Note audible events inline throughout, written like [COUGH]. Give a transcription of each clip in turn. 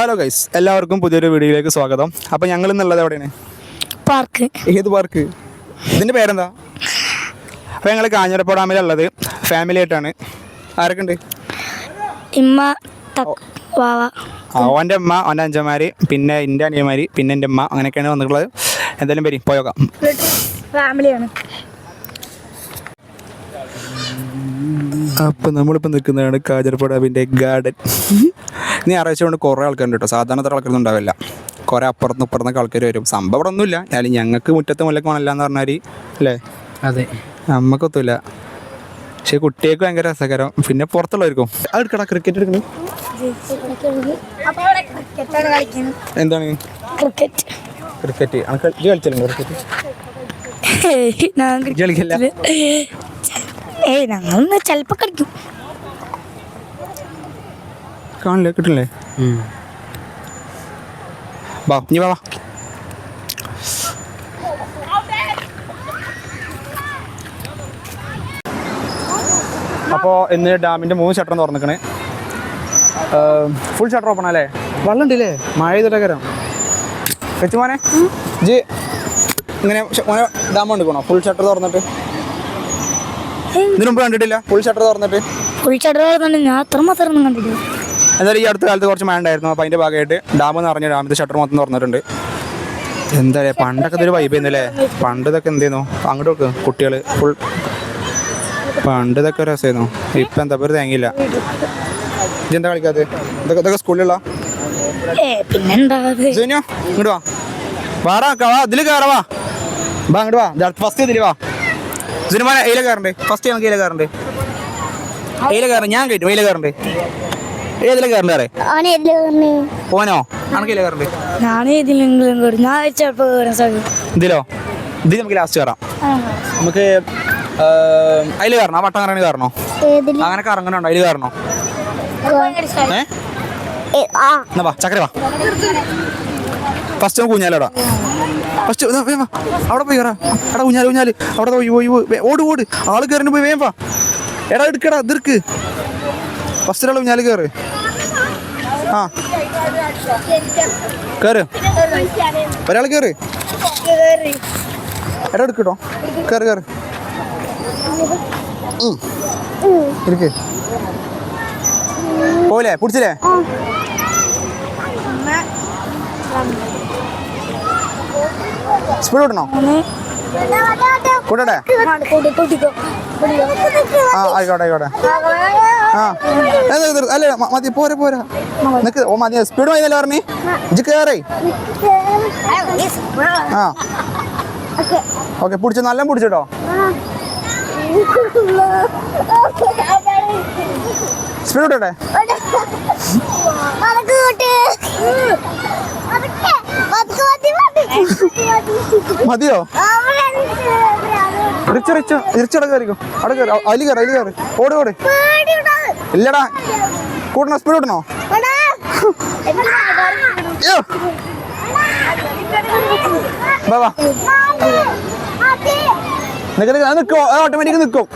Hello guys എല്ലാവർക്കും പുതിയൊരു വീഡിയോയിലേക്ക് സ്വാഗതം. അപ്പോൾ ഞങ്ങൾ ഇന്നുള്ളത് എവിടെയാണ്? പാർക്ക്. ഏത് പാർക്ക്? ഇതിന്റെ പേരെന്താ? അപ്പോൾ ഞങ്ങൾ കാഞ്ഞിരപ്പുഴ ഡാമിലുള്ളത്. ഫാമിലി ആയിട്ടാണ്. ആരൊക്കെ ഉണ്ട് ഇമ്മ വാവ. അമ്മ ഓന്റെ അഞ്ചന്മാർ പിന്നെ എന്റെ അനിയന്മാർ പിന്നെ എന്റെ അമ്മ അങ്ങനെയൊക്കെയാണ് വന്നിട്ടുള്ളത്. എന്തായാലും വരും പോയോക്കാം ഫാമിലിയാണ് അപ്പം നമ്മളിപ്പോൾ നിൽക്കുന്നതാണ് കാഞ്ഞിരപ്പുഴ ഡാമിന്റെ ഗാർഡൻ. ഞായറാഴ്ച കൊണ്ട് കുറേ ആൾക്കാരുണ്ട് കേട്ടോ. സാധാരണ അത്ര ആൾക്കാരൊന്നും ഉണ്ടാവില്ല. കുറേ അപ്പുറത്തും ഇപ്പുറത്തൊക്കെ ആൾക്കാർ വരും. സംഭവം ഇവിടെ ഒന്നുമില്ല. എന്നാലും ഞങ്ങൾക്ക് മുറ്റത്ത് മുല്ലക്ക് വേണമല്ല എന്ന് പറഞ്ഞാൽ അല്ലേ? അതെ. നമുക്കൊത്തുമില്ല പക്ഷെ കുട്ടികൾക്ക് ഭയങ്കര രസകരം. പിന്നെ പുറത്തുള്ളവർക്കും. അത് എടുക്കടാ ക്രിക്കറ്റ് എടുക്കണേ? എന്താണ്? ക്രിക്കറ്റ് ക്രിക്കറ്റ് കളിച്ചല്ലോ ക്രിക്കറ്റ് കളിക്കില്ല? ഏയ് ഞങ്ങൾ ചിലപ്പോ കളിക്കും. കാണില്ലേ കിട്ടില്ലേ വാ നീ വാ അപ്പോൾ ഇന്ന് ഡാമിന്റെ മൂന്ന് ഷട്ടർ തുറന്നിക്കണേ. ഫുൾ ഷട്ടർ ഓപ്പൺ അല്ലേ വെള്ളം ഉണ്ടല്ലേ മഴ ചെയ്തിട്ടേക്കരം വെച്ചുമോനെ ജി ഇങ്ങനെ മോനെ ഡാം കൊണ്ടിക്കണോ ഫുൾ ഷട്ടർ തുറന്നിട്ട്. ഇതിനു മുമ്പ് കണ്ടിട്ടില്ല? ഫുൾ ഷട്ടർ തുറന്നിട്ട്. ഫുൾ ഷട്ടർ ഞാൻ അത്ര മാത്രം ഒന്നും കണ്ടിട്ടില്ല. എന്തായാലും ഈ അടുത്ത കാലത്ത് കുറച്ച് മഴ ഉണ്ടായിരുന്നു അപ്പോൾ അതിന്റെ ഭാഗമായിട്ട് ഡാം നിറഞ്ഞ ഡാമിന്റെ ഷട്ടർ മൊത്തം തുറന്നിട്ടുണ്ട്. എന്താ പറയുക പണ്ടൊക്കെ ഇതൊരു വൈബ് ചെയ്യുന്നല്ലേ പണ്ട് ഇതൊക്കെ എന്ത് ചെയ്യുന്നു? അങ്ങോട്ട് നോക്ക് കുട്ടികൾ ഫുൾ പണ്ട് ഇതൊക്കെ രസമായിരുന്നു. ഇപ്പം എന്താ ഒരു തേങ്ങയില്ല. ഇതെന്താ കളിക്കാത്തത് ഇതൊക്കെ ഇതൊക്കെ സ്കൂളിലുള്ള ഇങ്ങോട്ട് വാ. വാടാ വാ ഇതിൽ കയറവാ വാ. വാ അങ്ങോട്ട് വാ. ഫസ്റ്റ് ഇതിൽ വാ. സുനിമ എയില കയറണ്ടേ ഫസ്റ്റ് ഞങ്ങൾക്ക് എയില കയറണ്ടേ എയില കയറണം ഞാൻ കയറ്റും എയില കയറണ്ടേ ഏതിലെ കയറണ്ടേ അറിയാം ഓനോ അനക്ക് എയില കയറണ്ടേ? ഞാൻ ഇതിലെങ്കിലും കയറും. ഞാൻ ചിലപ്പോ കയറാൻ സാധിക്കും ഇതിലോ? ഇത് നമുക്ക് ലാസ്റ്റ് കയറാം. നമുക്ക് അതിൽ കയറണം? വട്ടം കറങ്ങി കയറണോ? അങ്ങനെ കറങ്ങണുണ്ടോ? അതിൽ കയറണോ? ഏ? എന്നാ വാ ചക്കര വാ. ഫസ്റ്റ് കുഞ്ഞാലോടാ ഫസ്റ്റ് അവിടെ പോയി കയറാ. എടാ കുഞ്ഞാൽ കുഞ്ഞാൽ അവിടെ പോയി പോയി ഓട് ഓട്. ആൾ കയറിന് പോയി വേം വാ. എടാ എടുക്കടാ ഇതിർക്ക് ഫസ്റ്റ് ഒരാൾ ഞാൻ കയറ് ആ. കയറ് ഒരാൾ കയറ് എടാ എടുക്കട്ടോ കയറി കയറി ഇരിക്ക് പോലെ പിടിച്ചില്ലേ? സ്പീഡ് വിടണോ കൂട്ടട്ടെ? ആ ആയിക്കോട്ടെ ആയിക്കോട്ടെ. ആ. അല്ല മതി പോരെ പോരാ. നിക്ക് ഓ മതി സ്പീഡ് മതി പറഞ്ഞേ ഇജ്ജ് കയറേ ആ. ഓക്കെ പിടിച്ചോ നല്ല പിടിച്ചിട്ടോ. സ്പീഡ് വിട്ടട്ടെ മതിയോ? റിച്ച് റിച്ച് റിച്ച് അവിടെ കയറിക്കോ അവിടെ കയറി അതിൽ കയറി അതിൽ കയറി ഓട് ഓട്. ഇല്ലടാ. കൂട്ടണോ? സ്പീഡ് കൂട്ടണോ? വാ നിൽക്ക് ഓട്ടോമാറ്റിക് നിൽക്കും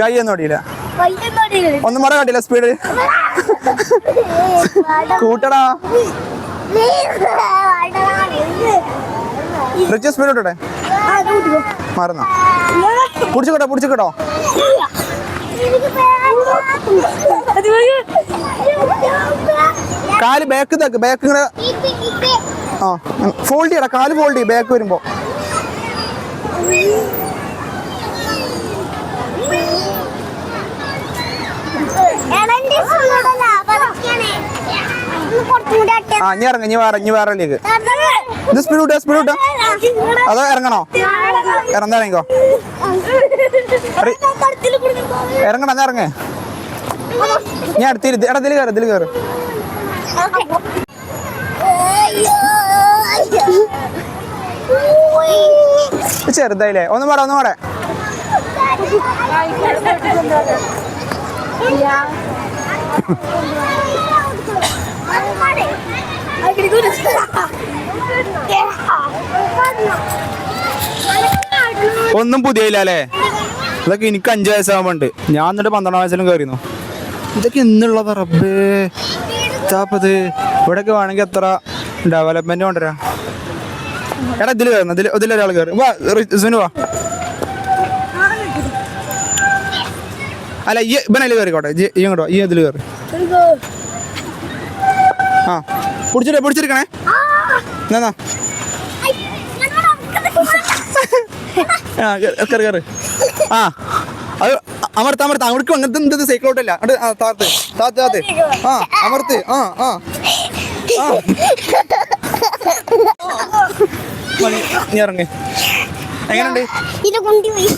കൈ ഒന്നും ഓടിയില്ല ഒന്നും മറ കാട്ടില്ല സ്പീഡ് [LAUGHS] കൂട്ടടാ. റിച്ച് സ്പീഡ് വിട്ടോട്ടെ മറന്നോ? പിടിച്ചുകൊട്ടോ പിടിച്ചുകൊട്ടോ കാൽ ബാക്ക് തേക്ക് ബാക്ക് ഇങ്ങനെ. ആ ഫോൾഡ് ചെയ്യടാ കാൽ ഫോൾഡ് ചെയ്യും ബാക്ക് വരുമ്പോ. ആ ഇനി ഇറങ്ങി വേറെ ഇനി വേറെ ഇത് സ്പീഡ് വിട്ടാ സ്പീഡ് വിട്ടാ അതോ ഇറങ്ങണോ? ഇറങ്ങാ ഇറങ്ങിക്കോ. ഇറങ്ങ് ഞാൻ അടുത്തിരി എടാ ഇതിൽ കയറി ഇതിൽ കയറി ചെറുതായില്ലേ? ഒന്ന് പാടാ ഒന്ന് പാടേ. [LAUGHS] ഒന്നും പുതിയല്ല അല്ലേ? ഇതൊക്കെ എനിക്ക് അഞ്ചു വയസ്സാവുമ്പോണ്ട് ഞാൻ എന്നിട്ട് പന്ത്രണ്ടാം വയസ്സിലും കയറിയിരുന്നു ഇതൊക്കെ എന്നുള്ളതാ റബ്ബേ. ചാപ്പത് ഇവിടെയൊക്കെ വേണമെങ്കിൽ എത്ര ഡെവലപ്മെന്റ് കൊണ്ടുവരാ. എടാ ഇതിൽ കയറുന്നു ഇതിൽ ഇതിലൊരാൾ കയറി വാ വാ. അല്ല ഈ ഇവനതിൽ കയറിക്കോട്ടെ ഈ ഇങ്ങോട്ടോ ഈ ഇതിൽ കയറി ആ. പിടിച്ചിട്ട് പിടിച്ചിരിക്കണേ. എന്നാ ആ കയറി കയറി. ആ. അത് അമർത്ത് അമർത്ത്. അവർക്കും അങ്ങനത്തെ എന്തത് സൈക്കിളോട്ടല്ല അത് ആ താത്ത് താത്ത് താത്ത്. ആ അമർത്ത് ആ ആ. നീ ഇറങ്ങ്. എങ്ങനെയുണ്ട് ഇത് കൊണ്ടുപോയി.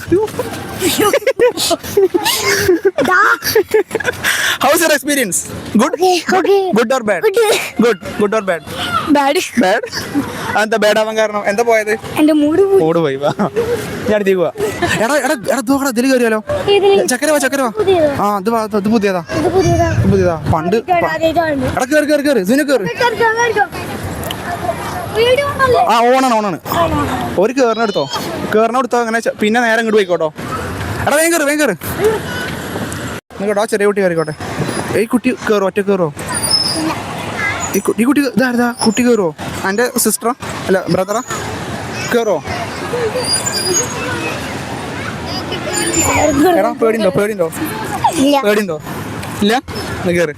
How's your experience good good or bad good good or bad bad bad എന്താ ബാഡ് ആവാൻ കാരണം? എന്താ പോയത്? എന്റെ മൂഡ് പോയി. മൂഡ് പോയി. വാ. ഞാൻ അടുത്തേക്ക് പോവാ. എടാ എടാ എടാ ദൂക്കടാ ഇതിൽ കയറിയാലോ ചക്കര വാ ചക്കര വാ. ആ ഇത് വാ ഇത് പുതിയതാ. ഇത് പുതിയതാ. പണ്ട് എടാ കയറി കയറി കയറി ഇതിന് കയറി ആ ഓണാണ് ഓണാണ്. ഒരു കയറിന എടുത്തോ? കയറിന എടുത്തോ അങ്ങനെ പിന്നെ നേരെ ഇങ്ങോട്ട് പോയിക്കോട്ടോ. എടാ വേഗം കയറി വേഗം കയറി നിങ്ങോട്ടോ ചെറിയ കുട്ടി കയറിക്കോട്ടെ. ഈ കുട്ടി കയറോ ഒറ്റ കയറോ ഈ കുട്ടി കുട്ടി ഇതാരതാ കുട്ടി കയറുമോ എന്റെ സിസ്റ്ററോ അല്ല ബ്രദറാ കയറോ എടാ പേടിണ്ടോ പേടിണ്ടോ പേടിണ്ടോ ഇല്ല? കയറി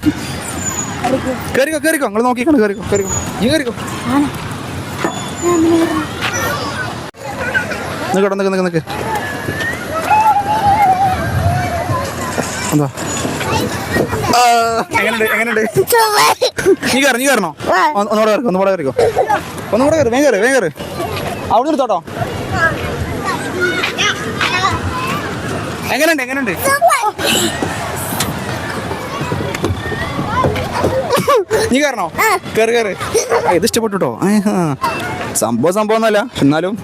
കയറിക്കോ കയറിക്കോ നിങ്ങൾ നോക്കിക്കോ കയറിക്കോ കയറിക്കോ നീ കയറിക്കോ നിക്കട്ടോ നിക്ക് നിക്ക് നിക്ക്. എന്താ? ആ, എങ്ങനെയുണ്ട് എങ്ങനെയുണ്ട്? നീ കയറി നീ കയറണോ ഒന്ന് ഒന്നുകൂടെ കയറി ഒന്നുകൂടെ കയറിക്കോ ഒന്നുകൂടെ കയറി വേഗം കയറി വേഗം കയറി അവിടെ നിർത്തോട്ടോ എങ്ങനെയുണ്ട് എങ്ങനെയുണ്ട്? നീ കയറണോ കയറി കയറി ഇത് ഇഷ്ടപ്പെട്ടു കേട്ടോ സംഭവം സംഭവം എന്നല്ല എന്നാലും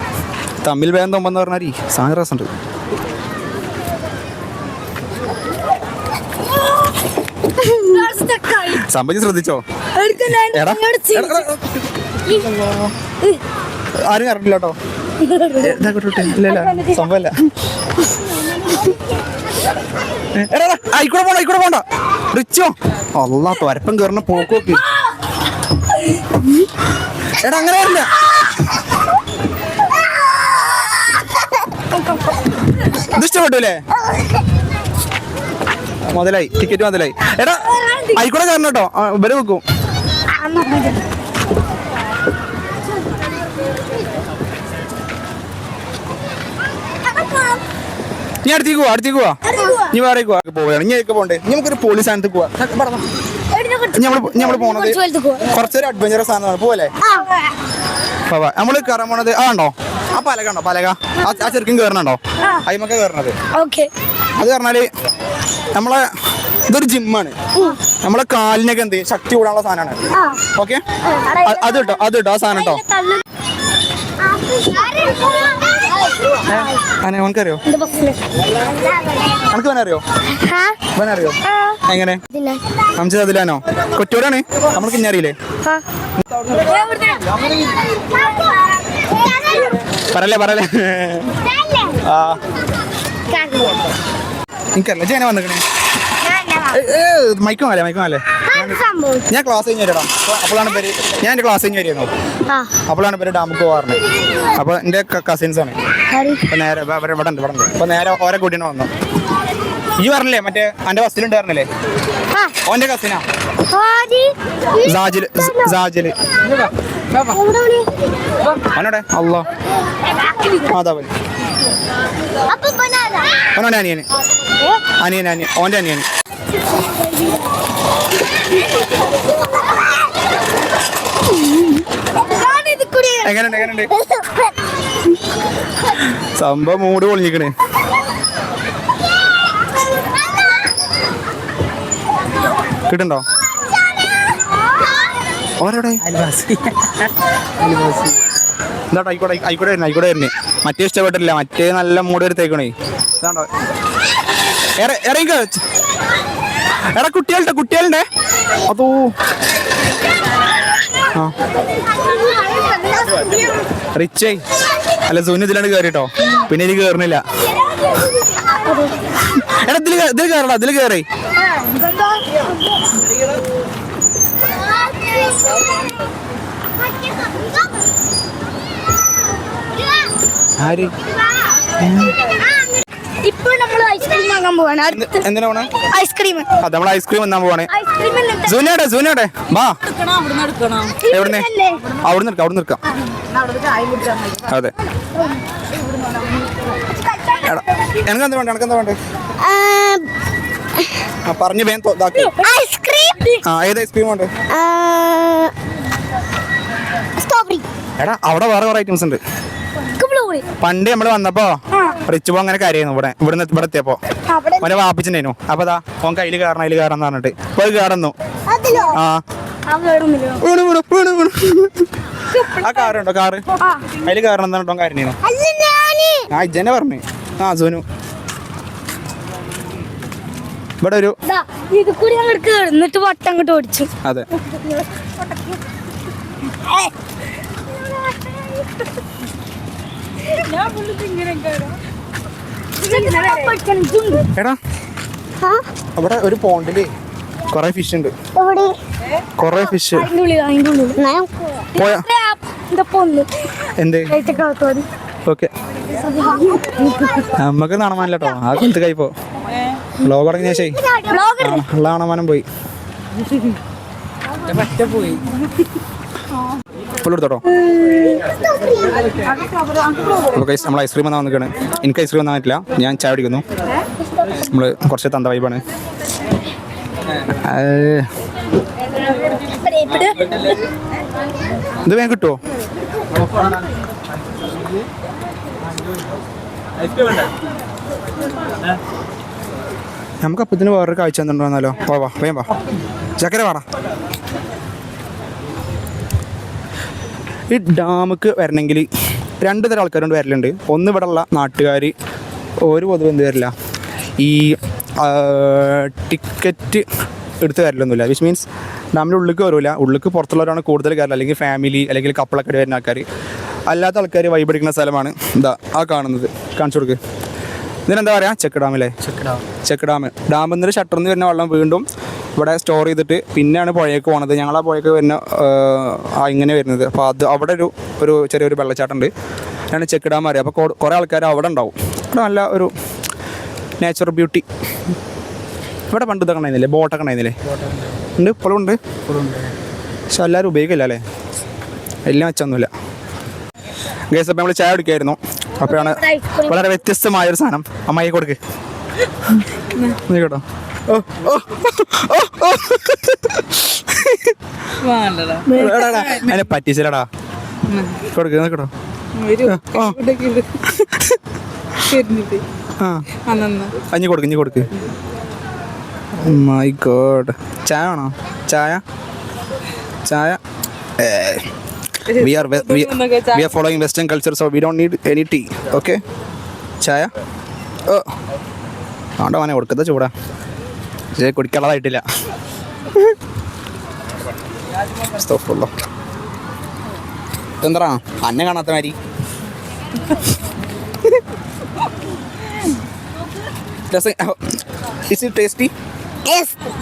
തമ്മിൽ വേഗം തൊമ്പെന്ന് പറഞ്ഞാൽ സാധനം രസമുണ്ട്. സംഭവം ശ്രദ്ധിച്ചോ. ആരും കറണ്ടില്ല കേട്ടോ. സംഭവല്ല ആയിക്കൂടെ പോണ്ട ആയിക്കൂടെ പോണ്ട. റിച്ചോ അല്ലാ തുരപ്പം കേറണ പോക്കോക്ക് എടാ അങ്ങനെ വരില്ല. ഇത് ഇഷ്ടപ്പെട്ടൂലേ മുതലായി ടിക്കറ്റ് മുതലായി. എടാ ആയിക്കോടെ കാരണം കേട്ടോ ഇവരെ വെക്കും. നീ അടുത്തേക്ക് പോവാ അടുത്തേക്ക് പോവാ. നീ വേറെ പോവാ. പോവുകയാണ്. ഇനി ഒക്കെ പോണ്ടേ ഇനി നമുക്കൊരു പോലീസ് സ്ഥാനത്ത് പോവാ. നമ്മൾ പോണത് കുറച്ചൊരു അഡ്വഞ്ചറസ് സാധനമാണ്. പോവല്ലേ? നമ്മൾ കയറാൻ പോണത് ആ ഉണ്ടോ? ആ പലക ഉണ്ടോ? പലക. ആ ആ ചെറുക്കും കയറണുണ്ടോ അയിമൊക്കെ കയറണത് ഓക്കെ. അത് പറഞ്ഞാൽ നമ്മളെ ഇതൊരു ജിമ്മാണ്. നമ്മളെ കാലിനൊക്കെ എന്ത് ചെയ്യും? ശക്തി കൂടാനുള്ള സാധനമാണ്. ഓക്കെ? അത് കിട്ടോ അത് കിട്ടോ ആ സാധനം കേട്ടോ അനെ ഓനക്കറിയോ? അനക്ക് അറിയോ അറിയോ എങ്ങനെ? അംജദ് അതിലാനോ കൊറ്റൂരാണ് നമ്മൾക്ക് ഇനി അറിയില്ലേ? പറയല്ലേ പറയല്ലേ ആ എനിക്കറിയില്ല ജന വന്നിക്കണേ മൈക്കും അല്ലേ മൈക്കും അല്ലേ ഞാൻ ക്ലാസ് കഴിഞ്ഞ് വരണം അപ്പോഴാണ് പേര് ഞാൻ എന്റെ ക്ലാസ് കഴിഞ്ഞ് വരുന്നു അപ്പോഴാണ് പേര് ഡാമുക്ക് പോകാറുണ്ട് അപ്പോൾ എന്റെ കസിൻസ് ആണ് അപ്പോൾ നേരെ ഇവ- ഇവിടെ ഇവിടെ ഉണ്ട് ഇവിടെ ഉണ്ട് അപ്പോൾ നേരെ ഓരോ കുട്ടിനെ വന്നു ഈ പറഞ്ഞില്ലേ മറ്റേ എന്റെ ബസ്സിലുണ്ടായിരുന്നില്ലേ ഓന്റെ കസിനാ സാജിൽ സാജിൽ അവനോടെ അല്ലോ മാതാവൻ അവനോടെ അനിയന്. അനിയൻ അനിയൻ. ഓന്റെ അനിയൻ. എങ്ങനെയുണ്ട് എങ്ങനെയുണ്ട് സംഭവം മൂട് പൊളിഞ്ഞിക്കണേ. കിട്ടുണ്ടോ ഓരോടെ എന്താട്ടോ ആയിക്കോട്ടെ ആയിക്കോട്ടെ തന്നെ ആയിക്കോട്ടെ വരുന്നേ. മറ്റേ ഇഷ്ടപ്പെട്ടില്ല മറ്റേ നല്ല മൂട് എടുത്തേക്കണേ. ഇതാണ്ടോ. ഇറങ്ങി എടാ കുട്ടികളുടെ കുട്ടികളുടെ. അതോ. ആ. റിച്ചേ അല്ല സൂന്യ ഇതിലാണ് കേറിട്ടോ. പിന്നെ ഇതിൽ കയറുന്നില്ല എടാ ഇതിൽ ഇതിൽ കയറടാ ഇതിൽ കയറി ആര്? ഇപ്പൊ നമ്മൾ ഐസ്ക്രീം വാങ്ങാൻ പോവാണ്. എന്ത്- എന്തിനാ പോണേ? ഐസ്ക്രീം. അത് നമ്മൾ ഐസ്ക്രീം എന്നാ പോവാണേ. ഐസ്ക്രീം സൂനയുടെ സൂനയുടെ വാ. എവിടുന്ന്? അവിടെ നിൽക്കാം അവിടെ നിൽക്കാം അതെ. എനക്കെന്താ വേണ്ട എനക്കെന്താ വേണ്ടേ? ആ പറഞ്ഞു വേഗം ഐസ്ക്രീം ആ ഏത് ഐസ്ക്രീം വേണ്ടേ സ്ട്രോബെറി എടാ അവിടെ വേറെ കുറെ ഐറ്റംസ് ഉണ്ട്. പണ്ട് നമ്മൾ വന്നപ്പോ റിച്ച് പോ അങ്ങനെ കാര്യായിരുന്നു ഇവിടെ. ഇവിടെ ഇവിടെ എത്തിയപ്പോ. അവിടെ ഓനെ വാപ്പിച്ചിട്ടുണ്ടായിരുന്നു അപ്പൊ അതാ ഓൻ കയ്യിൽ കയറണം അതിൽ കയറണം പറഞ്ഞിട്ട്. പോയി കയറുന്നു ആ. വീണു വീണു വീണു വീണു. ആ കാറുണ്ടോ കാറ്? അതിൽ കയറണം എന്താണോ കാര്യം ആ ഇജ്ജനെ പറഞ്ഞു. ആ സോനു. ഇവിടെ ഒരു ദാ, ഇത് കൂടി അങ്ങോട്ട് കേറുന്നിട്ട് വട്ടം അങ്ങോട്ട് ഓടിച്ചു. അതെ. എടാ. അവിടെ ഒരു പോണ്ടിൽ കൊറേ ഫിഷ് ഉണ്ട്. എവിടെ? കൊറേ ഫിഷ് എന്താ? ഓക്കെ. നമ്മക്ക് നടമാനല്ലോ ആ ആ കൈ കൈപ്പോ വ്ലോഗ് തുടങ്ങിയ ശേ ഉള്ള കാണാനും പോയി. അപ്പോൾ ഗൈസ് നമ്മൾ ഐസ്ക്രീം വന്നാൽ വന്നിക്കാണ് എനിക്ക് ഐസ്ക്രീം വന്നാൽ പറ്റില്ല. ഞാൻ ചായ പിടിക്കുന്നു നമ്മൾ കുറച്ച് തന്ത വൈബാണ് ഇത് വേഗം കിട്ടുമോ നമുക്ക് അപ്പത്തിന് വേറൊരു കാഴ്ച എന്തുണ്ടോന്നാലോ വാ വാ വേം വാ. ചക്കര വാടാ. ഈ ഡാമുക്ക് വരണമെങ്കിൽ രണ്ട് തരം ആൾക്കാരുണ്ട് വരലുണ്ട്. ഒന്ന് ഇവിടെ ഉള്ള നാട്ടുകാർ ഒരു പൊതുവെ എന്ത് വരില്ല. ഈ ടിക്കറ്റ് എടുത്ത് വരലൊന്നുമില്ല. വിച്ച് മീൻസ് ഡാമിന്റെ ഉള്ളിൽ വരില്ല ഉള്ളിക്ക് പുറത്തുള്ളവരാണ് കൂടുതൽ കയറില്ല അല്ലെങ്കിൽ ഫാമിലി അല്ലെങ്കിൽ കപ്പിളൊക്കെ വരുന്ന ആൾക്കാർ അല്ലാത്ത ആൾക്കാർ വൈബടിക്കുന്ന സ്ഥലമാണ് ഇതാ ആ കാണുന്നത്. കാണിച്ചു കൊടുക്ക്. ഇതിനെന്താ പറയുക ചെക്ക് ഡാമില്ലേ ചെക്ക് ഡാം. Check dam. ഡാമിൽ നിന്ന് ഷട്ടറിൽ നിന്ന് വരുന്ന വെള്ളം വീണ്ടും ഇവിടെ സ്റ്റോർ ചെയ്തിട്ട് പിന്നെയാണ് പുഴയൊക്കെ പോണത്. ഞങ്ങൾ ആ പുഴയൊക്കെ വരുന്ന ആ ഇങ്ങനെ വരുന്നത്. അപ്പോൾ അത് അവിടെ ഒരു ഒരു ചെറിയൊരു വെള്ളച്ചാട്ടം ഉണ്ട് ആണ് ചെക്ക് ഡാം അറിയാം. അപ്പോൾ കുറേ ആൾക്കാർ അവിടെ ഉണ്ടാവും. അവിടെ നല്ല ഒരു നേച്ചർ ബ്യൂട്ടി ഇവിടെ പണ്ട് ഇതൊക്കെ ഉണ്ടായിരുന്നില്ലേ? ബോട്ടൊക്കെ ഉണ്ടായിരുന്നില്ലേ? ഉണ്ട് ഇപ്പോഴും ഉണ്ട്. പക്ഷെ എല്ലാവരും ഉപയോഗിക്കില്ല അല്ലേ? എല്ലാം വെച്ചൊന്നുമില്ല. ഗേസ് അപ്പോൾ നമ്മൾ ചായ കുടിക്കായിരുന്നു. അപ്പോഴാണ് വളരെ വ്യത്യസ്തമായ ഒരു സാധനം അമ്മായി കൊടുക്ക്. നീ കേട്ടോ. അതിനെ പറ്റിച്ചില്ലടാ കൊടുക്ക് നോക്കട്ടോ അഞ്ഞു കൊടുക്ക് ഇഞ്ഞു കൊടുക്ക്. മൈ ഗോഡ് ചായ വേണോ? ചായ? ചായ? We are we are following western culture so we don't need any tea okay ചായ ഓ ആണ്ടോ മോനെ കൊടുക്കത്ത ചൂടാ. ചേ കുടിക്കാനുള്ളതായിട്ടില്ല. എന്താ അന്നെ കാണാത്ത മാതിരി. [LAUGHS] is it tasty?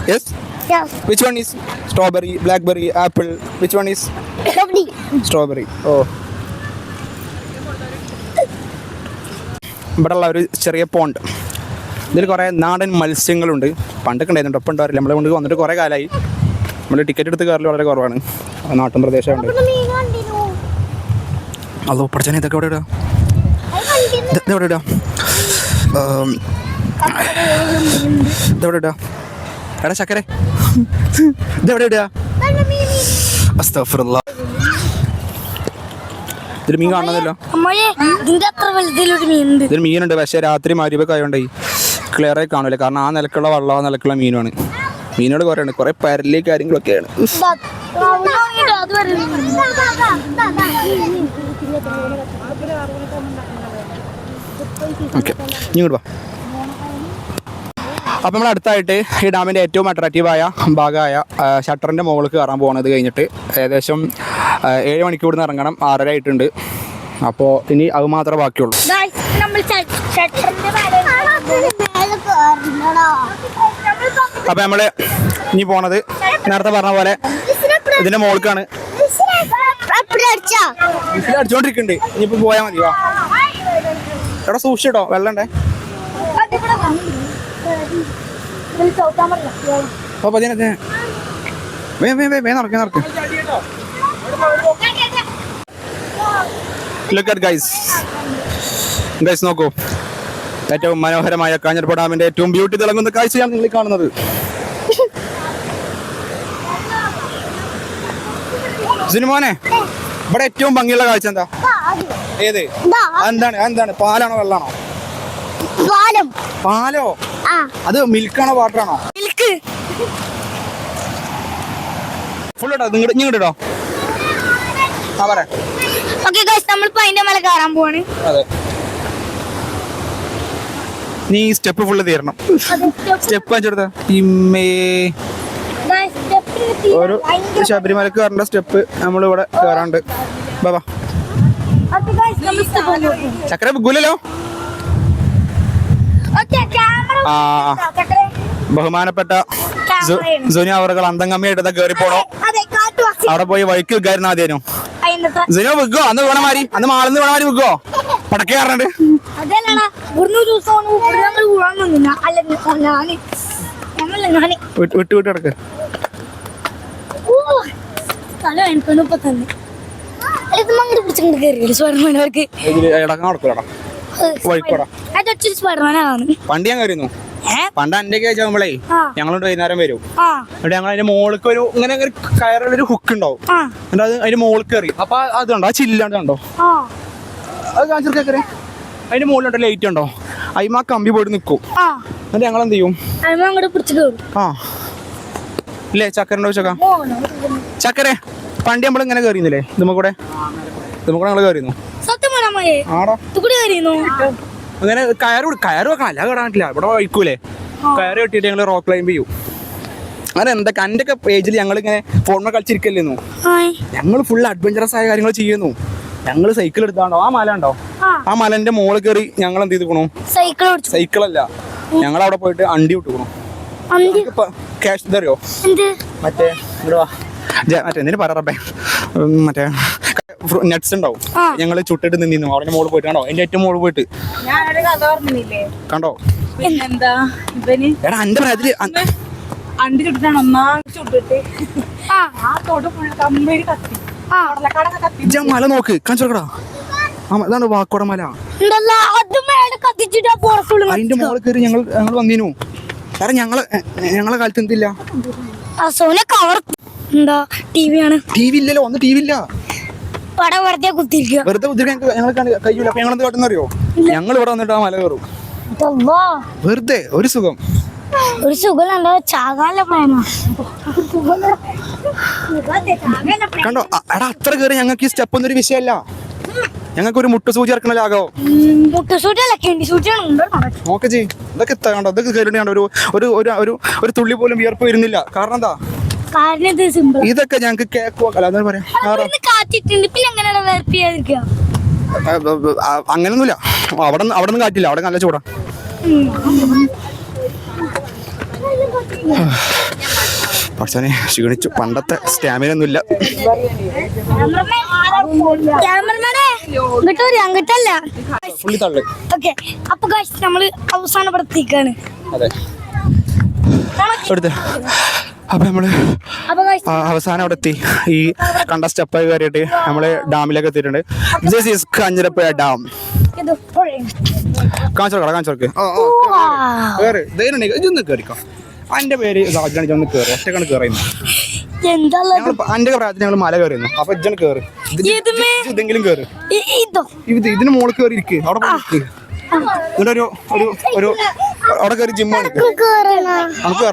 Yes yes Which one is strawberry, blackberry, apple? Which one is strawberry? strawberry? Oh. ഇവിടെ ഉള്ള ഒരു ചെറിയ പോണ്ട് ഇതിൽ കുറേ നാടൻ മത്സ്യങ്ങളുണ്ട്. പണ്ടൊക്കെ ഉണ്ടായിരുന്നു ഒപ്പം ഉണ്ടാവില്ല നമ്മളെ കൊണ്ട് വന്നിട്ട് കുറേ കാലമായി. നമ്മൾ ടിക്കറ്റ് എടുത്ത് കയറൽ വളരെ കുറവാണ്. നാട്ടും പ്രദേശമുണ്ട് അതോ പഠിച്ചാൽ ഇതൊക്കെ എവിടെ ഇടാം? ഇത് ഇത് എവിടെ ഇടാം? ഇതെവിടെ ഇടാം? എടാ ചക്കരെ ഇത് എവിടെയാ? അസ്തഫറുള്ള ഇതിൽ മീൻ കാണുന്നതല്ലോ. ഇതിൽ മീനുണ്ട്. പക്ഷേ രാത്രി മാരിയൊക്കെ ആയതുകൊണ്ടേ ക്ലിയർ ആയി കാണില്ല കാരണം ആ നിലക്കുള്ള വെള്ളം ആ നിലക്കുള്ള മീനുമാണ്. മീനുകൾ കുറേ ഉണ്ട് കുറേ പരലി കാര്യങ്ങളൊക്കെയാണ് ഓക്കെ. ഇങ്ങോട്ട് വാ. അപ്പോൾ നമ്മൾ അടുത്തായിട്ട് ഈ ഡാമിന്റെ ഏറ്റവും അട്രാക്റ്റീവായ ഭാഗമായ ഷട്ടറിന്റെ മുകളിൽ കയറാൻ പോകുന്നത് കഴിഞ്ഞിട്ട് ഏകദേശം ഏഴ് മണിക്കൂർ നിന്ന് ഇറങ്ങണം. ആറര ആയിട്ടുണ്ട്. അപ്പോൾ ഇനി അത് മാത്രമേ ബാക്കിയുള്ളൂ. അപ്പം നമ്മൾ ഇനി പോണത് നേരത്തെ പറഞ്ഞ പോലെ ഇതിന്റെ മോൾക്കാണ് അടിച്ചാ അടിച്ചോണ്ടിരിക്കുന്നുണ്ട് ഇനിയിപ്പോ പോയാൽ മതി വാ. എവിടെ സൂക്ഷിച്ചിട്ടോ വെള്ളം നടക്കുക നടക്കുക ലുക്ക് അറ്റ് ഗൈസ് ഗൈസ് നോക്കൂ. ഏറ്റവും മനോഹരമായ കാഞ്ഞിരപ്പ ഡാമിന്റെ ഏറ്റവും ബ്യൂട്ടി തിളങ്ങുന്ന കാഴ്ചയാണ് നിങ്ങൾ കാണുന്നത്. സിനിമോനെ ഇവിടെ ഏറ്റവും ഭംഗിയുള്ള കാഴ്ച എന്താ? ഏത്? എന്താണ് എന്താണ്? പാലാണോ വെള്ളാണോ? പാലം? അത് മിൽക്കാണോ വാട്ടറാണോ? മിൽക്ക്. ഫുൾ ഇട്ടോ നിങ്ങൾ ഇങ്ങോട്ട് ഇടോ ആ പറ. ഓക്കെ ഗൈസ് നമ്മളിപ്പോ അതിന്റെ മേലെ കയറാൻ പോവാണ്. അതെ. നീ സ്റ്റെപ്പ് ഫുള്ള് തീരണം. സ്റ്റെപ്പ്. വെച്ചെടുത്ത ഇമ്മേ. ഒരു ശബരിമലക്ക് കയറേണ്ട സ്റ്റെപ്പ് നമ്മളിവിടെ കയറാണ്ട് ബാബാ. ചക്കര ബുഗുലല്ലോ ബഹുമാനപ്പെട്ട. സുനി അവറുകൾ അന്തംഗമ്മയായിട്ട് കയറി പോണോ അവിടെ പോയി വഴിക്ക് വിൽക്കായിരുന്നു ആദ്യം സുനോ വിൽക്കോ? അന്ന് വേണ മാറി അന്ന് മാളിന്ന് വേണ മാറി വിൽക്കോ? പടക്കേ ഞാൻ വിട്ട് വിട്ട് കിടക്ക്. ഇത് പിടിച്ചിട്ട് കയറിയില്ല നടക്കൂലടാ. വഴിക്കോടാ. പണ്ട് ഞാൻ കയറിയിരുന്നു ഏ? പണ്ട് എന്റെ ഒക്കെ ആ. ഞങ്ങളോട് വൈകുന്നേരം വരും. എന്നിട്ട് ഞങ്ങൾ അതിന്റെ മോൾക്ക് ഒരു ഇങ്ങനെ കയറുള്ള ഒരു ഹുക്ക് ഉണ്ടാവും എന്നിട്ട് അത് അതിന്റെ മോൾക്ക് കയറി അപ്പൊ അതുണ്ടോ ആ ചില്ലാണ്ടോ അത് കാണിച്ചിട്ട് അതിന്റെ മുകളിലുണ്ടോ ലൈറ്റ് ഉണ്ടോ? അതിമ ആ കമ്പി പോയിട്ട് നിൽക്കും എന്നിട്ട് ഞങ്ങൾ എന്ത് ചെയ്യും? ആ. ഇല്ലേ? ചക്കരണ്ടോ ചക്ക? ചക്കരെ പണ്ട് നമ്മൾ ഇങ്ങനെ കയറിയുന്നില്ലേ ഇതുമ്മ കൂടെ? ഇതുമ്മ കൂടെ ഞങ്ങൾ കയറിയുന്നു തുകൂടി കയറിയുന്നു അങ്ങനെ കയറ് കയറ് വെക്കണം. അല്ല കയറാൻ പറ്റില്ല ഇവിടെ വഴിക്കൂലേ. കയറ് കെട്ടിയിട്ട് ഞങ്ങൾ റോക്ക് ക്ലൈംബ് ചെയ്യും. അങ്ങനെ എന്തൊക്കെ എന്റെ ഒക്കെ പേജിൽ ഞങ്ങൾ ഇങ്ങനെ ഫോണിൽ കളിച്ചിരിക്കല്ലേന്നു. ഞങ്ങൾ ഫുൾ അഡ്വഞ്ചറസ് ആയ കാര്യങ്ങൾ ചെയ്യുന്നു. ഞങ്ങൾ സൈക്കിൾ എടുത്താണ്ടോ? ആ മല ഉണ്ടോ? ആ. മലന്റെ മോളിൽ കയറി ഞങ്ങൾ എന്ത് ചെയ്തുക്കണു? സൈക്കിൾ അല്ല. സൈക്കിളല്ല ഞങ്ങൾ അവിടെ പോയിട്ട് അണ്ടി വിട്ടുക്കണു. ക്യാഷ് ഇതറിയോ എന്ത്? മറ്റേ മറ്റേ എന്തിനു പറയറബേ മറ്റേ നട്സ് ഉണ്ടാവും. ഞങ്ങൾ ചുട്ടിട്ട് നിന്നിരുന്നു. അവിടെ മോൾ പോയിട്ട് കണ്ടോ? എന്റെ ഏറ്റവും മോൾ പോയിട്ട്. കണ്ടോ? പിന്നെന്താ? ഇവന് എടാ എന്റെ പ്രായത്തിൽ അണ്ടി ചുട്ടിട്ടാണ് ഒന്നാം ചുട്ടിട്ട്. ആ. ആ തോട് ഫുൾ കമ്പനി കത്തി. ആ. കടലക്കാടൊക്കെ കത്തി. ഇജ്ജ് ആ മല നോക്ക്. കാണിച്ചോക്കടാ അതാണ് മ- ഇതാണ് വാക്കോട മല. അത് മേലെ കത്തിച്ചിട്ട് ആ പുറത്തുള്ള അതിന്റെ മോളിൽ കയറി ഞങ്ങൾ ഞങ്ങൾ വന്നിനു കാരണം ഞങ്ങൾ ഞങ്ങളെ കാലത്ത് എന്തില്ല? ആ സോനെ കവർ എന്താ? ടി വി ആണ് ടി വി ഇല്ലല്ലോ ഒന്ന് ടി വി ഇല്ല പട വെറുതെ കുത്തിരിക്കുക വെറുതെ ബുദ്ധി ഞങ്ങൾ കഴിയൂല. അപ്പൊ ഞങ്ങൾ എന്ത് അറിയോ? ഞങ്ങൾ ഇവിടെ വന്നിട്ട് ആ മല കയറും. വെറുതെ ഒരു സുഖം. ഒരു സുഖം ചാകാല പ്ലാനാ കണ്ടോ? എടാ അത്ര കയറി ഞങ്ങൾക്ക് ഈ സ്റ്റെപ്പ് ഒന്നും ഒരു വിഷയമല്ല. ഞങ്ങൾക്ക് ഒരു മുട്ട സൂചി ഇറക്കണ ലാഗോ നോക്ക് ചെയ് ഇതൊക്കെ കണ്ടോ? ഇതൊക്കെ കയറി കണ്ടോ? ഒരു ഒരു ഒരു തുള്ളി പോലും വിയർപ്പ് വരുന്നില്ല. കാരണം എന്താ? കാരണം ഇത് സിമ്പിൾ ഇതൊക്കെ ഞങ്ങൾക്ക് കേക്ക് പറയാ. കാറ്റിട്ടുണ്ട് പിന്നെ എങ്ങനെയാണ് വേർപ്പ് അങ്ങനൊന്നുമില്ല. അവിടെ അവിടെ നിന്ന് കാറ്റില്ല. അവിടെ നല്ല ചൂടാ. പക്ഷേ ക്ഷീണിച്ചു. പണ്ടത്തെ സ്റ്റാമിന ഒന്നുമില്ല അങ്ങോട്ടല്ല. ഓക്കെ. അപ്പൊ guys, നമ്മൾ അവസാന പടത്തേക്കാണ് അതെ എടുത്ത്. അപ്പൊ നമ്മൾ അവസാനം അവിടെ എത്തി ഈ കണ്ട സ്റ്റെപ്പ് കയറിയിട്ട് നമ്മൾ ഡാമിലേക്ക് എത്തിയിട്ടുണ്ട്. ദിസ് ഈസ് കാഞ്ഞിരപ്പുഴ ഡാം ഇത് പുഴയാണ്. കാണിച്ചു കൊടുക്കാം കാണിച്ചു കൊടുക്ക് Wow. കേറ് ധൈര്യം ഇതൊന്ന് കയറിക്കോ എന്റെ പേര് രാജാണ് ഇതൊന്ന് കയറി ഒറ്റക്കാണ് കയറിയുന്നു എന്താ ഞങ്ങൾ എന്റെ പ്രായത്തിൽ ഞങ്ങൾ മല കയറിയുന്നു അപ്പൊ ഇജ്ജാണ് കയറി? ഇതെങ്കിലും കയറി ഇതോ? ഇത് ഇതിന് മോൾ കേറി ഇരിക്കേ അവിടെ ഒരു ഒരു ഒരു അവിടെ കയറി ജിമ്മാണ് നമുക്ക്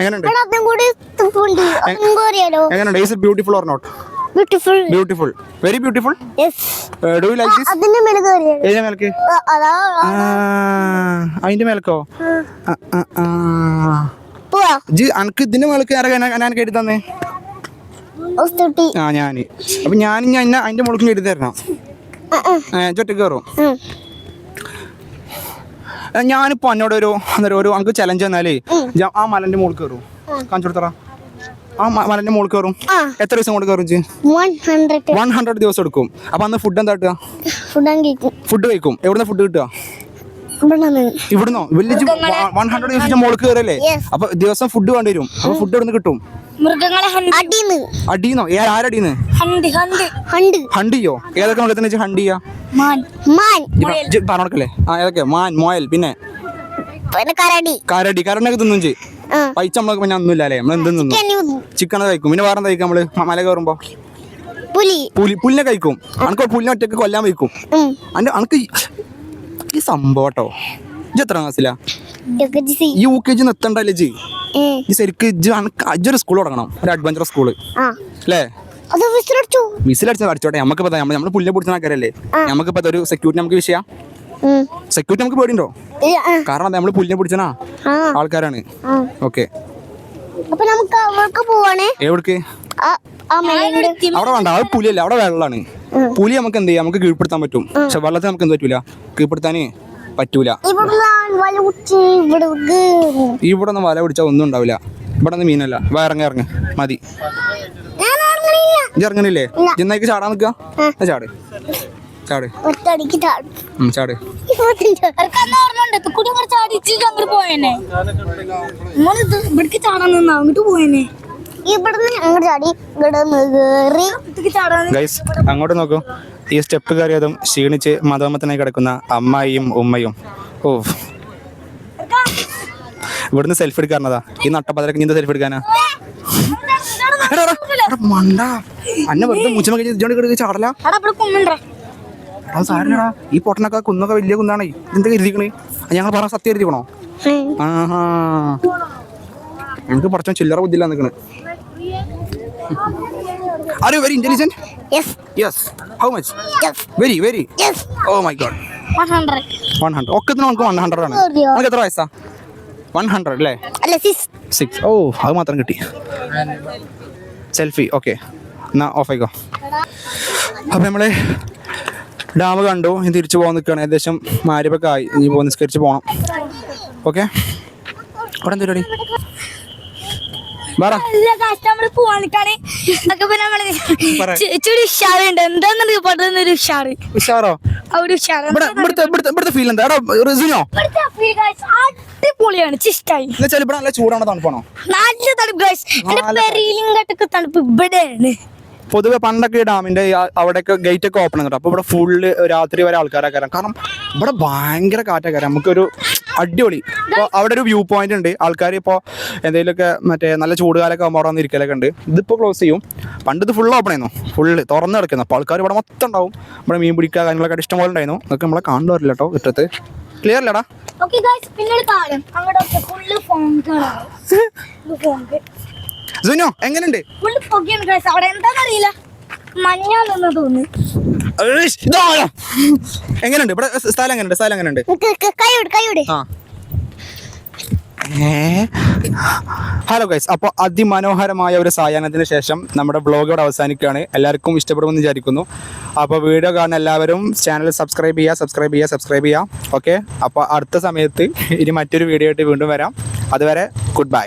എങ്ങനെയുണ്ട്? എങ്ങനെയുണ്ട്? Is beautiful or not beautiful beautiful very beautiful do you like this അതിന്റെ മേലെ ഏതിന്റെ മേലക്ക്? അതിന്റെ മേലക്കോ? അനക്ക് ഇതിന്റെ ആരാ ഞാൻ കേട്ടി തന്നേ ആ ഞാൻ. അപ്പൊ ഞാൻ ഞാൻ അതിന്റെ മുളക്കും എഴുതി തരണം ചൊറ്റ കയറും ഞാനിപ്പോ എന്നോട് ഒരു എന്താ ഒരു നമുക്ക് ചലഞ്ച് തന്നാലേ ആ മലന്റെ മുകളിൽ കയറും. കാണിച്ചു കൊടുത്തറ ആ മലന്റെ മുകളിൽ കയറും. എത്ര ദിവസം കൊണ്ട് കയറും വൺ ഹൺഡ്രഡ് ദിവസം എടുക്കും. അപ്പൊ അന്ന് ഫുഡ് എന്താ കിട്ടുക? ഫുഡ് കഴിക്കും. എവിടുന്ന ഫുഡ് കിട്ടുക? ഇവിടുന്നോ? വില്ലേജ് വൺ ഹൺഡ്രഡ് ദിവസം മുകളിൽ കയറല്ലേ. അപ്പൊ ദിവസം ഫുഡ് വേണ്ടി വരും. അപ്പൊ ഫുഡ് എവിടെ നിന്ന് കിട്ടും? മൃഗങ്ങളെ ഹണ്ട്. അടിന്ന് അടീന്നോ? ഏ ആരടീന്ന് ഹണ്ട് ഹണ്ട്. ഹണ്ട്. ഹണ്ടിയോ? ഏതൊക്കെ മൃഗത്തിനെ വെച്ച് ഹണ്ട് ചെയ്യാ? പറഞ്ഞോടക്കല്ലേ ആ ഏതൊക്കെ മാൻ മോയൽ പിന്നെ? പിന്നെ കരടി. കരടി. കരടിനൊക്കെ തിന്നും ചെയ് ആ. പൈച്ച നമ്മളൊക്കെ പിന്നെ ഒന്നുമില്ല അല്ലേ? നമ്മൾ എന്തും തിന്നും. ചിക്കൻ കഴിക്കും. പിന്നെ വേറെ കഴിക്കും നമ്മൾ? മല കയറുമ്പോ? പുലി. പുലി പുല്ലിനെ കഴിക്കും. അനക്ക് പുല്ലിനെ ഒറ്റയ്ക്ക് കൊല്ലാൻ വയ്ക്കും. അനക്ക് ഈ- സംഭവട്ടോ ഇത് എത്ര ക്ലാസ്സിലാ യു കെ ജി എത്തണ്ടല്ലേ ജി ഈ ശരിക്ക് അജ്ജൊരു സ്കൂൾ തുടങ്ങണം. ഒരു അഡ്വഞ്ചർ സ്കൂൾ അല്ലേ വിസിലടിച്ചു അടിച്ചോട്ടെ. നമുക്കിപ്പോ നമ്മൾ നമ്മൾ പുല്ലിനെ പിടിച്ച ആൾക്കാരല്ലേ? നമുക്കിപ്പോ ഒരു സെക്യൂരിറ്റി നമുക്ക് വിഷയ സെക്യൂരിറ്റി നമുക്ക് പേടിയുണ്ടോ കാരണം നമ്മൾ പുല്ലിനെ പിടിച്ചനാ ആൾക്കാരാണ്. ഓക്കെ. നമുക്ക് എവിടേക്ക്? അവിടെ വേണ്ട. അത് പുലിയല്ല അവിടെ വെള്ളമാണ് പുലി നമുക്ക് എന്ത് ചെയ്യാം? നമുക്ക് കീഴ്പ്പെടുത്താൻ പറ്റും. പക്ഷെ വെള്ളത്തിൽ നമുക്ക് എന്ത് പറ്റൂല? കീഴ്പ്പെടുത്താന് പറ്റൂല. ഇവിടെ ഒന്നും വല പിടിച്ചാൽ ഒന്നും ഉണ്ടാവില്ല. ഇവിടെ നിന്ന് മീനല്ല. വേറെ ഇറങ്ങ ഇറങ്ങി. മതി. ഞാൻ ഇറങ്ങണില്ല. ഇന്നേക്ക് ചാടാൻ നിൽക്കുക ചാട്. ചാട്. ഒറ്റടിക്ക് ചാടും. അങ്ങോട്ട് നോക്കൂ. ഈ സ്റ്റെപ്പ് കയറിയതും ക്ഷീണിച്ച് മതമത്തനായി കിടക്കുന്ന അമ്മായിയും ഉമ്മയും. ഓ ഇവിടുന്ന് സെൽഫി എടുക്കാറുന്നതാ ഈ നട്ടപ്പാതിരക്ക് നീന്ത സെൽഫി എടുക്കാനാ? എടാ, എടാ, എടാ, മണ്ട. അന്നെ വെറുതെ മുച്ചമ കഴിഞ്ഞ് ചാടല? ഈ പൊട്ടനൊക്കെ കുന്നൊക്കെ വലിയ കുന്നാണേ. ഇതെന്താ കരുതിക്കണേ ഞങ്ങൾ പറഞ്ഞ സത്യം എഴുതിക്കണോ? ആഹാ. എനിക്ക് കുറച്ചും ചില്ലറ ബുദ്ധിയില്ല നിൽക്കണേ ആരും very intelligent yes yes how much yes very very yes oh my god one hundred one hundred ഒക്കെ നമുക്ക് വൺ ഹൺഡ്രഡ് ആണ്. അറിയോ? നമുക്ക് എത്ര വയസ്സാ? വൺ ഹൺഡ്രഡ് അല്ലേ? അല്ല സിസ് സിക്സ് ഓ അത് മാത്രം കിട്ടി. സെൽഫി ഓക്കെ എന്നാ ഓഫ് ആയിക്കോ. അപ്പം നമ്മൾ ഡാം കണ്ടു. ഇനി തിരിച്ചു പോകാൻ നിൽക്കുകയാണ്. ഏകദേശം മാരിപ്പൊക്കെ ആയി ഇനി പോകുന്ന നിസ്കരിച്ച് പോകണം ഓക്കെ അവിടെ എന്തൊരു നല്ല കസ്റ്റമർ പോവാൻ നിൽക്കാണ് പിന്നെ നമ്മൾ പറ. ചെ- ഇച്ചിരി ഉഷാറുണ്ട്. എന്താന്ന് പെട്ടെന്നൊരു ഉഷാറ്. ഉഷാറോ? ആ ഒരു ഉഷാറ്. ഇവിടുത്തെ ഫീൽ എന്താ? റിസുനോ? അടിപൊളിയാണ്. ഇവിടെ നല്ല ചൂടാണോ തണുപ്പാണോ? നല്ല തണുപ്പ് ഗൈസ് എന്റെ തണുപ്പ്. ഇവിടെയാണ്. പൊതുവെ പണ്ടൊക്കെ ഡാമിന്റെ അവിടെയൊക്കെ ഗേറ്റ് ഒക്കെ ഓപ്പൺ ചെയ്തിട്ടുണ്ട് അപ്പൊ ഇവിടെ ഫുള്ള് രാത്രി വരെ ആൾക്കാരൊക്കെ കാരണം ഇവിടെ ഭയങ്കര കാറ്റൊക്കെ നമുക്കൊരു അടിപൊളി. ഇപ്പോൾ അവിടെ ഒരു വ്യൂ പോയിന്റ് ഉണ്ട്. ആൾക്കാർ ഇപ്പോൾ എന്തെങ്കിലുമൊക്കെ മറ്റേ നല്ല ചൂടുകാലൊക്കെ ആകുമ്പോൾ അവിടെ വന്ന് ഇരിക്കലൊക്കെ ഉണ്ട്. ഇതിപ്പോൾ ക്ലോസ് ചെയ്യും. പണ്ട് ഇത് ഫുൾ ഓപ്പൺ ആയിരുന്നു. ഫുള്ള് തുറന്ന് കിടക്കുന്നു അപ്പോൾ ആൾക്കാർ ഇവിടെ മൊത്തം ഉണ്ടാവും. ഇവിടെ മീൻ പിടിക്കുക കാര്യങ്ങളൊക്കെ ഇഷ്ടം പോലെ ഉണ്ടായിരുന്നു. അതൊക്കെ നമ്മളെ കാണേണ്ടി വരില്ല കേട്ടോ ഇട്ടത്ത് ക്ലിയർ അല്ലടാ സുനോ എങ്ങനെയുണ്ട് അവിടെ എന്താണെന്ന് അറിയില്ല. മഞ്ഞാണെന്ന് ഇതാ. എങ്ങനെയുണ്ട് ഇവിടെ സ്ഥലം എങ്ങനെയുണ്ട് സ്ഥലം എങ്ങനെയുണ്ട് കൈയോട് കൈയോട് ആ. ഹലോ ഗൈസ് അപ്പോൾ അതിമനോഹരമായ ഒരു സായാഹ്നത്തിന് ശേഷം നമ്മുടെ വ്ളോഗ് ഇവിടെ അവസാനിക്കുകയാണ്. എല്ലാവർക്കും ഇഷ്ടപ്പെടുമെന്ന് വിചാരിക്കുന്നു. അപ്പോൾ വീഡിയോ കാണുന്ന എല്ലാവരും ചാനൽ സബ്സ്ക്രൈബ് ചെയ്യുക സബ്സ്ക്രൈബ് ചെയ്യുക സബ്സ്ക്രൈബ് ചെയ്യുക. ഓക്കെ അപ്പോൾ അടുത്ത സമയത്ത് ഇനി മറ്റൊരു വീഡിയോ ആയിട്ട് വീണ്ടും വരാം. അതുവരെ ഗുഡ് ബൈ